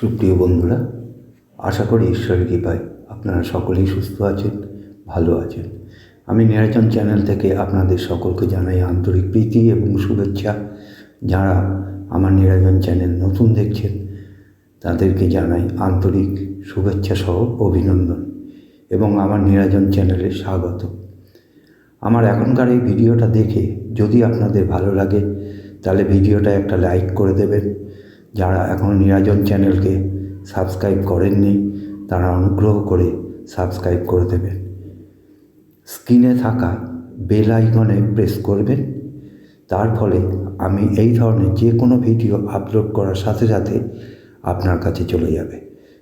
সুপ্রিয় বন্ধুরা, আশা করি ঈশ্বরের কৃপায় আপনারা সকলেই সুস্থ আছেন, ভালো আছেন। আমি নিরাজন চ্যানেল থেকে আপনাদের সকলকে জানাই আন্তরিক প্রীতি এবং শুভেচ্ছা। যারা আমার নিরাজন চ্যানেল নতুন দেখছেন, তাদেরকে জানাই আন্তরিক শুভেচ্ছা সহ অভিনন্দন এবং আমার নিরাজন চ্যানেলে স্বাগত। আমার এখনকার এই ভিডিওটা দেখে যদি আপনাদের ভালো লাগে, তাহলে ভিডিওটা একটা লাইক করে দেবেন যারা এখনও নিরাজন চ্যানেলকে সাবস্ক্রাইব করেননি, তারা অনুগ্রহ করে সাবস্ক্রাইব করে দেবেন। স্ক্রিনে থাকা বেল আইকনে প্রেস করবেন। তার ফলে আমি এই ধরনের যে কোনো ভিডিও আপলোড করার সাথে সাথে আপনার কাছে চলে যাবে।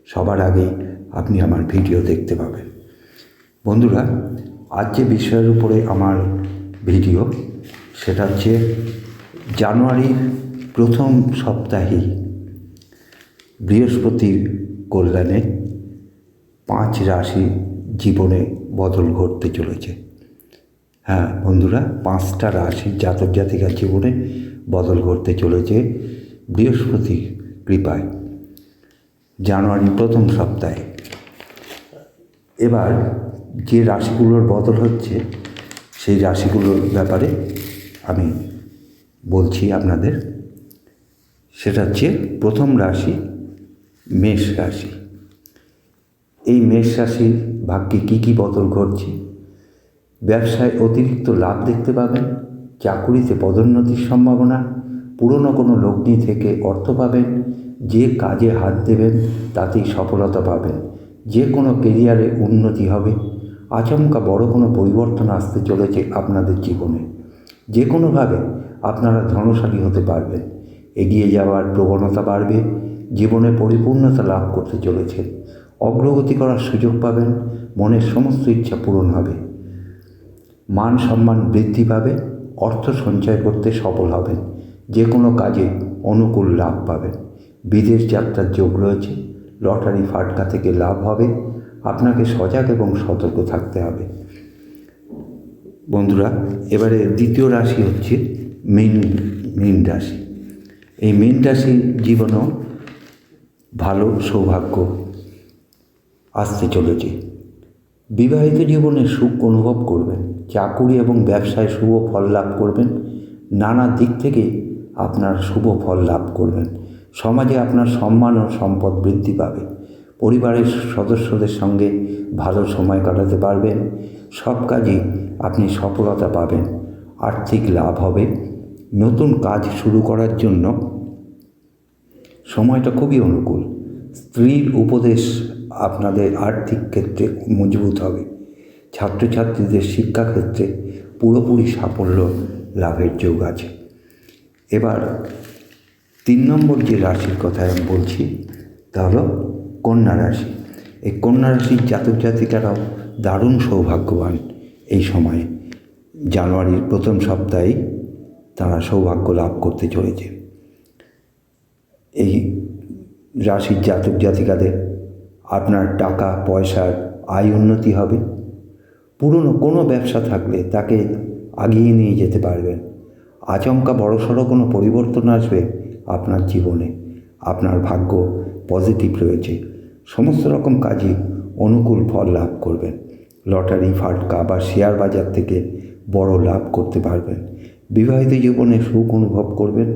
সবার আগেই আপনি আমার ভিডিও দেখতে পাবেন। বন্ধুরা, আজ যে বিষয়ের উপরে আমার ভিডিও, সেটা হচ্ছে জানুয়ারির প্রথম সপ্তাহেই বৃহস্পতির কল্যাণে পাঁচ রাশি জীবনে বদল ঘটতে চলেছে। হ্যাঁ বন্ধুরা, পাঁচটা রাশির জাতক জাতিকার জীবনে বদল ঘটতে চলেছে বৃহস্পতির কৃপায়। জানুয়ারির প্রথম সপ্তাহে। এবার যে রাশিগুলোর বদল হচ্ছে, সেই রাশিগুলোর ব্যাপারে আমি বলছি আপনাদের। সেটা হচ্ছে প্রথম রাশি, মেষ রাশি। এই মেষ রাশির ভাগ্যে কী কী বদল ঘটছে? ব্যবসায় অতিরিক্ত লাভ দেখতে পাবেন, চাকুরিতে পদোন্নতির সম্ভাবনা, পুরনো কোনো লগ্নি থেকে অর্থ পাবেন, যে কাজে হাত দেবেন তাতেই সফলতা পাবেন, যে কোনো কেরিয়ারে উন্নতি হবে, আচমকা বড় কোনো পরিবর্তন আসতে চলেছে আপনাদের জীবনে। যে কোনোভাবে আপনারা ধনশালী হতে পারবেন। এগিয়ে যাওয়ার প্রবণতা বাড়বে, জীবনে পরিপূর্ণতা লাভ করতে চলেছেন অগ্রগতি করার সুযোগ পাবেন, মনের সমস্ত ইচ্ছা পূরণ হবে। মান সম্মান বৃদ্ধি পাবে, অর্থ সঞ্চয় করতে সফল হবেন যে কোনো কাজে অনুকূল লাভ পাবেন। বিদেশ যাত্রার যোগ রয়েছে, লটারি ফাটকা থেকে লাভ হবে, আপনাকে সজাগ এবং সতর্ক থাকতে হবে। বন্ধুরা, এবারে দ্বিতীয় রাশি হচ্ছে মীন মীন রাশি। এই মীন রাশির জীবনেও ভালো সৌভাগ্য আসতে চলেছে। বিবাহিত জীবনে সুখ অনুভব করবেন, চাকুরি এবং ব্যবসায় শুভ ফল লাভ করবেন, নানা দিক থেকে আপনার শুভ ফল লাভ করবেন, সমাজে আপনার সম্মান ও সম্পদ বৃদ্ধি পাবে, পরিবারের সদস্যদের সঙ্গে ভালো সময় কাটাতে পারবেন, সব কাজেই আপনি সফলতা পাবেন, আর্থিক লাভ হবে নতুন কাজ শুরু করার জন্য সময়টা খুবই অনুকূল। স্ত্রীর উপদেশ আপনাদের আর্থিক ক্ষেত্রে মজবুত হবে। ছাত্রছাত্রীদের শিক্ষাক্ষেত্রে পুরোপুরি সাফল্য লাভের যোগ আছে। এবার তিন নম্বর যে রাশির কথা আমি বলছি, তা হলো কন্যা রাশি। এই কন্যা রাশির জাতক জাতিকারাও দারুণ সৌভাগ্যবান এই সময়ে। জানুয়ারির প্রথম সপ্তাহেই তারা সৌভাগ্য লাভ করতে চলেছে। এই রাশির জাতক জাতিকাদের আপনার টাকা, পয়সার আয় উন্নতি হবে। পুরনো কোনো ব্যবসা থাকলে তাকে আগিয়ে নিয়ে যেতে পারবেন। আচমকা বড়সড় কোনো পরিবর্তন আসবে আপনার জীবনে। আপনার ভাগ্য পজিটিভ রয়েছে। সমস্ত রকম কাজই অনুকূল ফল লাভ করবেন। লটারি, ফাটকা বা শেয়ার বাজার থেকে বড় লাভ করতে পারবেন। বিবাহিত জীবনে সুখ অনুভব করবেন,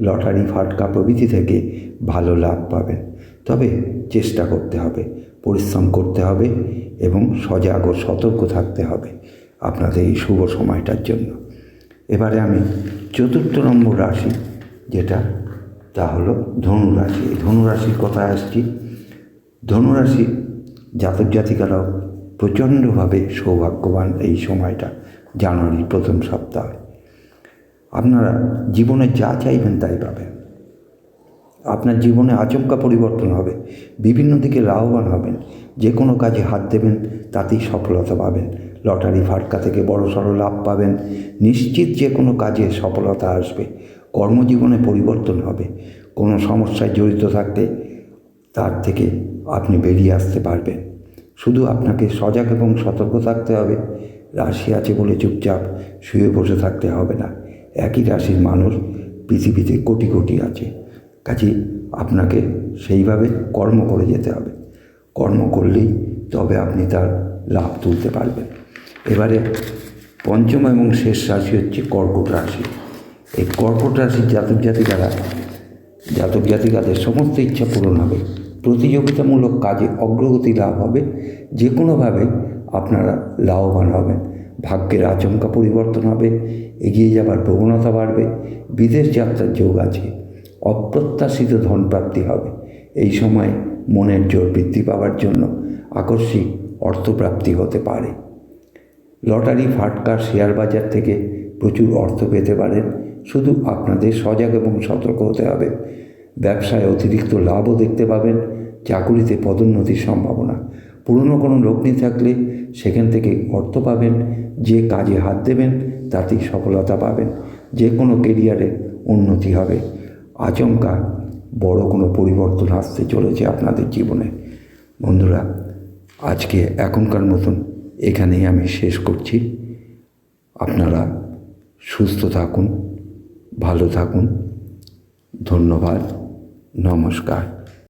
লটারি, ফাটকা প্রভৃতি থেকে ভালো লাভ পাবেন। তবে চেষ্টা করতে হবে, পরিশ্রম করতে হবে এবং সজাগ ও সতর্ক থাকতে হবে আপনাদের এই শুভ সময়টার জন্য। এবারে আমি চতুর্থ নম্বর রাশি, যেটা তা হলো ধনুরাশি। এই ধনুরাশির কথায় আসছি। ধনুরাশি জাতক জাতিকারাও প্রচণ্ডভাবে সৌভাগ্যবান এই সময়টা, জানুয়ারির প্রথম সপ্তাহ। আপনারা জীবনে যা চাইবেন তাই পাবেন। আপনার জীবনে আচমকা পরিবর্তন হবে, বিভিন্ন দিকে লাভবান হবেন, যে কোনো কাজে হাত দেবেন, তাতেই সফলতা পাবেন, লটারি ফাটকা থেকে বড় সড়ো লাভ পাবেন, নিশ্চিত যে কোনো কাজে সফলতা আসবে, কর্মজীবনে পরিবর্তন হবে, কোনো সমস্যায় জড়িত থাকতে তার থেকে আপনি বেরিয়ে আসতে পারবেন। শুধু আপনাকে সজাগ এবং সতর্ক থাকতে হবে, রাশি আছে বলে চুপচাপ শুয়ে বসে থাকতে হবে না। একই রাশির মানুষ পৃথিবীতে কোটি কোটি আছে। কাজে আপনাকে সেইভাবে কর্ম করে যেতে হবে। কর্ম করলেই তবে আপনি তার লাভ তুলতে পারবেন। এবারে পঞ্চম এবং শেষ রাশি হচ্ছে কর্কট রাশি। এই কর্কট রাশির জাতক জাতিকারা, জাতক জাতিকাদের সমস্ত ইচ্ছা পূরণ হবে। প্রতিযোগিতামূলক কাজে অগ্রগতি লাভ হবে। যে কোনোভাবে আপনারা লাভবান হবেন। ভাগ্যের আচমকা পরিবর্তন হবে, এগিয়ে যাবার প্রবণতা বাড়বে, বিদেশ যাত্রার যোগ আছে, অপ্রত্যাশিত ধনপ্রাপ্তি হবে। এই সময় মনের জোর বৃদ্ধি পাওয়ার জন্য আকস্মিক অর্থপ্রাপ্তি হতে পারে। লটারি ফাটকা শেয়ার বাজার থেকে প্রচুর অর্থ পেতে পারেন। শুধু আপনাদের সজাগ এবং সতর্ক হতে হবে। ব্যবসায় অতিরিক্ত লাভও দেখতে পাবেন। চাকুরিতে পদোন্নতির সম্ভাবনা। পুরনো কোনো লগ্নি থাকলে সেখান থেকে অর্থ পাবেন, যে কাজে হাত দেবেন তাতেই সফলতা পাবেন, যে কোনো কেরিয়ারে উন্নতি হবে। আচমকা বড় কোনো পরিবর্তন আসতে চলেছে আপনাদের জীবনে। বন্ধুরা, আজকে এখনকার মতন এখানেই আমি শেষ করছি। আপনারা সুস্থ থাকুন, ভালো থাকুন। ধন্যবাদ, নমস্কার।